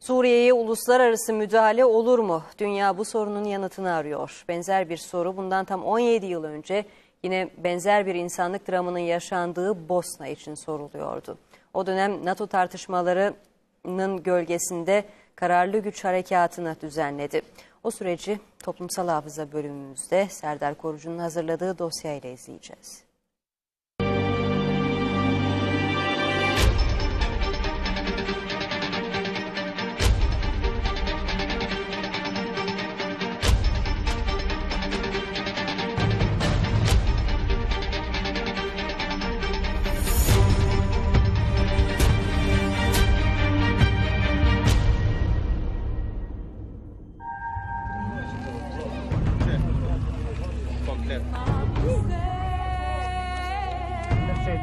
Suriye'ye uluslararası müdahale olur mu? Dünya bu sorunun yanıtını arıyor. Benzer bir soru bundan tam 17 yıl önce yine benzer bir insanlık dramının yaşandığı Bosna için soruluyordu. O dönem NATO tartışmalarının gölgesinde kararlı güç harekatını düzenledi. O süreci toplumsal hafıza bölümümüzde Serdar Korucu'nun hazırladığı dosyayla izleyeceğiz.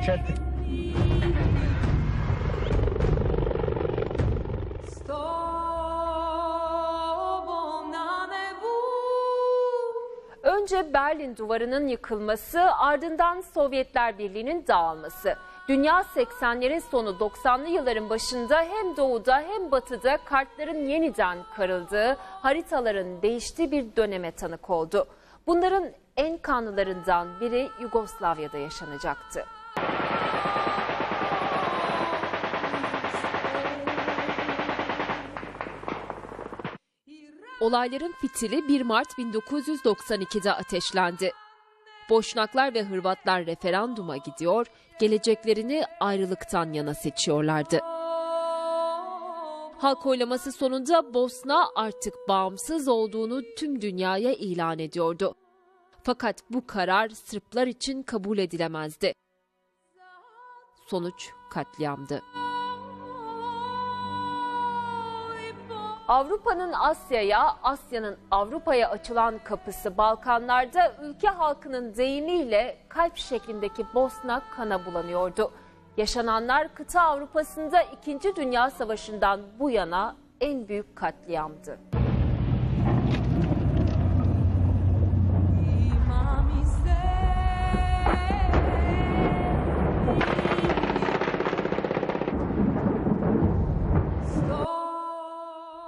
Nebu. Önce Berlin Duvarı'nın yıkılması, ardından Sovyetler Birliği'nin dağılması. Dünya 80'lerin sonu 90'lı yılların başında hem doğuda hem batıda kartların yeniden karıldığı, haritaların değiştiği bir döneme tanık oldu. Bunların en kanlılarından biri Yugoslavya'da yaşanacaktı. Olayların fitili 1 Mart 1992'de ateşlendi. Boşnaklar ve Hırvatlar referanduma gidiyor, geleceklerini ayrılıktan yana seçiyorlardı. Halk oylaması sonunda Bosna artık bağımsız olduğunu tüm dünyaya ilan ediyordu. Fakat bu karar Sırplar için kabul edilemezdi. Sonuç katliamdı. Avrupa'nın Asya'ya, Asya'nın Avrupa'ya açılan kapısı Balkanlarda ülke halkının deyimiyle kalp şeklindeki Bosna kana bulanıyordu. Yaşananlar kıta Avrupa'sında 2. Dünya Savaşı'ndan bu yana en büyük katliamdı.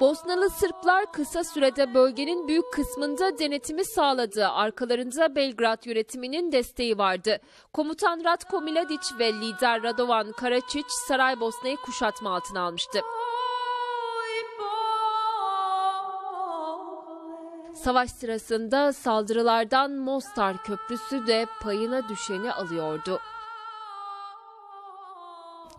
Bosnalı Sırplar kısa sürede bölgenin büyük kısmında denetimi sağladı. Arkalarında Belgrad yönetiminin desteği vardı. Komutan Ratko Mladic ve lider Radovan Karačić Saraybosna'yı kuşatma altına almıştı. Savaş sırasında saldırılardan Mostar Köprüsü de payına düşeni alıyordu.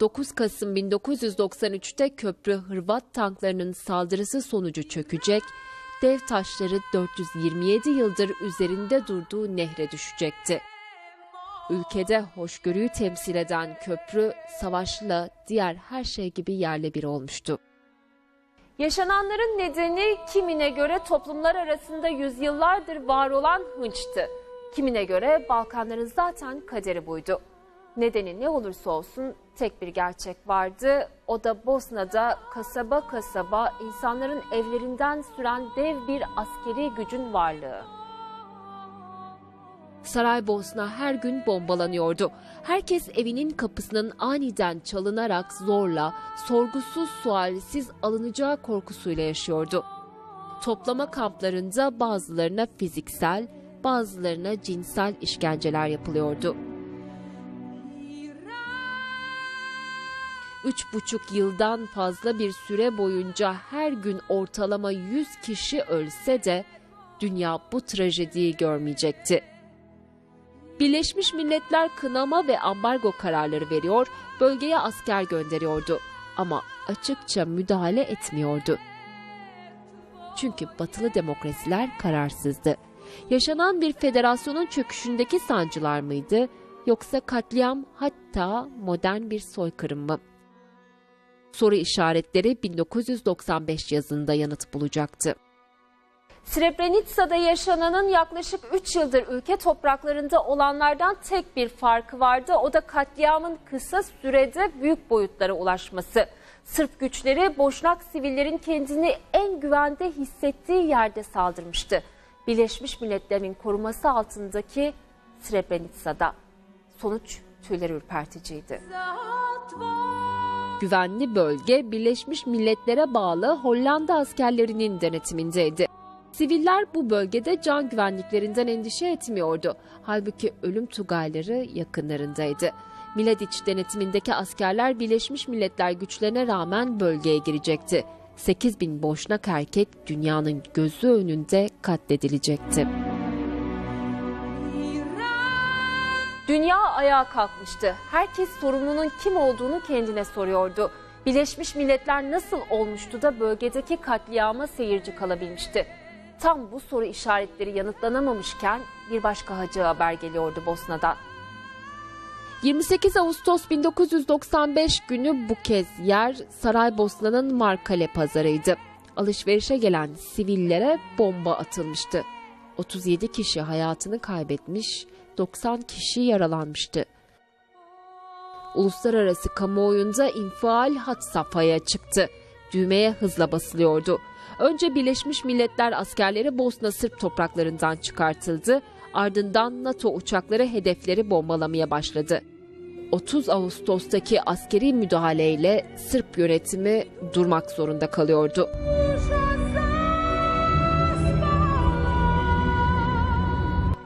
9 Kasım 1993'te köprü Hırvat tanklarının saldırısı sonucu çökecek, dev taşları 427 yıldır üzerinde durduğu nehre düşecekti. Ülkede hoşgörüyü temsil eden köprü savaşla diğer her şey gibi yerle bir olmuştu. Yaşananların nedeni kimine göre toplumlar arasında yüzyıllardır var olan hınçtı. Kimine göre Balkanların zaten kaderi buydu. Nedeni ne olursa olsun tek bir gerçek vardı. O da Bosna'da kasaba kasaba insanların evlerinden süren dev bir askeri gücün varlığı. Saraybosna her gün bombalanıyordu. Herkes evinin kapısının aniden çalınarak zorla, sorgusuz sualsiz alınacağı korkusuyla yaşıyordu. Toplama kamplarında bazılarına fiziksel, bazılarına cinsel işkenceler yapılıyordu. Üç buçuk yıldan fazla bir süre boyunca her gün ortalama 100 kişi ölse de dünya bu trajediyi görmeyecekti. Birleşmiş Milletler kınama ve ambargo kararları veriyor, bölgeye asker gönderiyordu ama açıkça müdahale etmiyordu. Çünkü batılı demokrasiler kararsızdı. Yaşanan bir federasyonun çöküşündeki sancılar mıydı yoksa katliam hatta modern bir soykırım mı? Soru işaretleri 1995 yazında yanıt bulacaktı. Srebrenica'da yaşananın yaklaşık 3 yıldır ülke topraklarında olanlardan tek bir farkı vardı. O da katliamın kısa sürede büyük boyutlara ulaşması. Sırp güçleri Boşnak sivillerin kendini en güvende hissettiği yerde saldırmıştı. Birleşmiş Milletler'in koruması altındaki Srebrenica'da. Sonuç tüyleri ürperticiydi. za tvoj Güvenli bölge Birleşmiş Milletler'e bağlı Hollanda askerlerinin denetimindeydi. Siviller bu bölgede can güvenliklerinden endişe etmiyordu. Halbuki ölüm tugayları yakınlarındaydı. Miladiç denetimindeki askerler Birleşmiş Milletler güçlerine rağmen bölgeye girecekti. 8 bin boşnak erkek dünyanın gözü önünde katledilecekti. Dünya ayağa kalkmıştı. Herkes sorumlunun kim olduğunu kendine soruyordu. Birleşmiş Milletler nasıl olmuştu da bölgedeki katliama seyirci kalabilmişti? Tam bu soru işaretleri yanıtlanamamışken bir başka acı haber geliyordu Bosna'dan. 28 Ağustos 1995 günü bu kez yer Saraybosna'nın Markale pazarıydı. Alışverişe gelen sivillere bomba atılmıştı. 37 kişi hayatını kaybetmiş, 90 kişi yaralanmıştı. Uluslararası kamuoyunda infial hat safhaya çıktı. Düğmeye hızla basılıyordu. Önce Birleşmiş Milletler askerleri Bosna Sırp topraklarından çıkartıldı. Ardından NATO uçakları hedefleri bombalamaya başladı. 30 Ağustos'taki askeri müdahaleyle Sırp yönetimi durmak zorunda kalıyordu.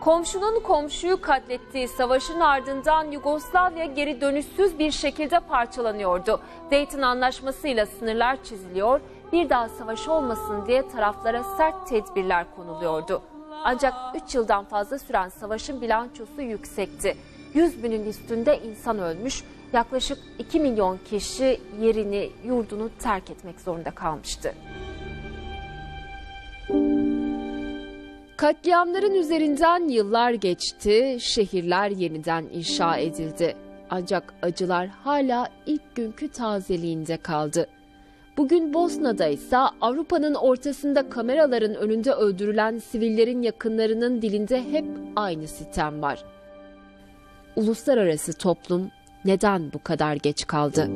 Komşunun komşuyu katlettiği savaşın ardından Yugoslavya geri dönüşsüz bir şekilde parçalanıyordu. Dayton Anlaşması'yla sınırlar çiziliyor, bir daha savaş olmasın diye taraflara sert tedbirler konuluyordu. Ancak 3 yıldan fazla süren savaşın bilançosu yüksekti. 100 binin üstünde insan ölmüş, yaklaşık 2 milyon kişi yerini, yurdunu terk etmek zorunda kalmıştı. Katliamların üzerinden yıllar geçti, şehirler yeniden inşa edildi. Ancak acılar hala ilk günkü tazeliğinde kaldı. Bugün Bosna'da ise Avrupa'nın ortasında kameraların önünde öldürülen sivillerin yakınlarının dilinde hep aynı sitem var. Uluslararası toplum neden bu kadar geç kaldı?